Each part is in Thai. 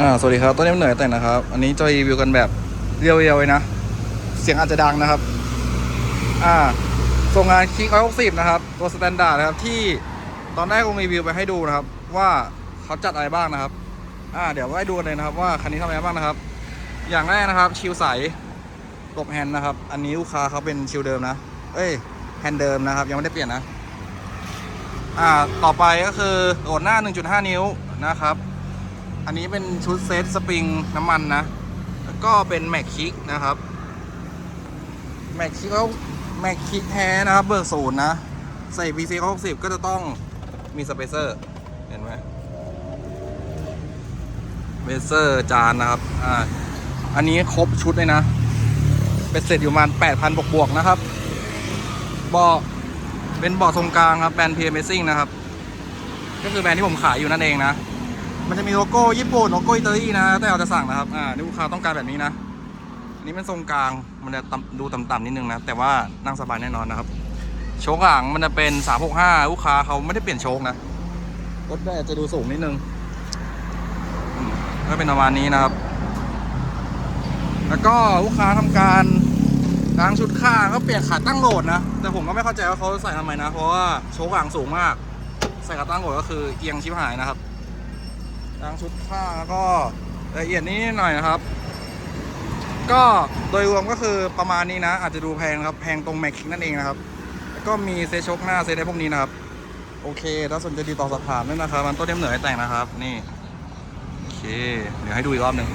อ่าสวัสดีครับต้นนี้เหนื่อยแต่งนะครับ อันนี้จะรีวิวกันแบบเรียวๆเลยนะ เสียงอาจจะดังนะครับ อ่าส่งงานคิกร้อยหกสิบนะครับ ตัวสแตนดาร์ดนะครับที่ตอนแรกผมรีวิวไปให้ดูนะครับ ว่าเขาจัดอะไรบ้างนะครับ อ่า เดี๋ยวไปดูกันเลยนะครับ ว่าคันนี้ทำอะไรบ้างนะครับ อย่างแรกนะครับ ชิลใสกบแฮนด์นะครับ อันนี้ลูกค้าเขาเป็นชิลเดิมนะ เอ้ยแฮนด์เดิมนะครับ ยังไม่ได้เปลี่ยนนะ อ่า ต่อไปก็คือโหลดหน้า 1.5 นิ้วนะครับ อันนี้เป็นชุดเซตสปริงน้ำมันนะ แล้วก็เป็นแม็กคิกนะครับแม็กคิกเขาแม็กคิกแท้นะครับเบอร์ศูนย์นะ ใส่ VC 60ก็จะต้องมีสเปเซอร์ เห็นไหมเบเซอร์จานนะครับ อ่า อันนี้ครบชุดเลยนะ เป็นเสร็จอยู่ประมาณ 8,000 บวกบวกๆนะครับเบาะเป็นเบาะทรงกลางครับแบรนด์ PM Racing นะครับ ก็คือแบรนด์ที่ผมขายอยู่นั่นเองนะ มันจะมีโลโก้ญี่ปุ่นโลโก้อิตาลีนะแต่เราจะสั่งนะครับ อ่านี่ลูกค้าต้องการแบบนี้นะอันนี้เป็นทรงกลาง มันจะต่ำดูต่ำๆนิดนึงนะ แต่ว่านั่งสบายแน่นอนนะครับ โชคหลังมันจะเป็น 365 ลูกค้าเขาไม่ได้เปลี่ยนโชคนะ รถได้จะดูสูงนิดนึง ก็เป็นประมาณนี้นะครับ แล้วก็ลูกค้าทำการล้างชุดข้างก็เปลี่ยนขาตั้งโหลดนะ แต่ผมก็ไม่เข้าใจว่าเขาใส่ทำไมนะ เพราะว่าโชคหลังสูงมาก ใส่ขาตั้งโหลดก็คือเอียงชิบหายนะครับ ล้างชุดข้างแล้วก็ละเอียดนิดหน่อยนะครับ ก็โดยรวมก็คือประมาณนี้นะ อาจจะดูแพงครับแพงตรงแม็กนั่นเองนะครับ แล้วก็มีเซชกหน้าเซตอะไรพวกนี้นะครับ โอเค ถ้าสนใจติดต่อสอบถามด้วยนะครับ มันต้นเทียมเหนือให้แต่งนะครับ นี่ โอเค เดี๋ยวให้ดูอีกรอบหนึ่ง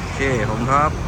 โอเคผมครับ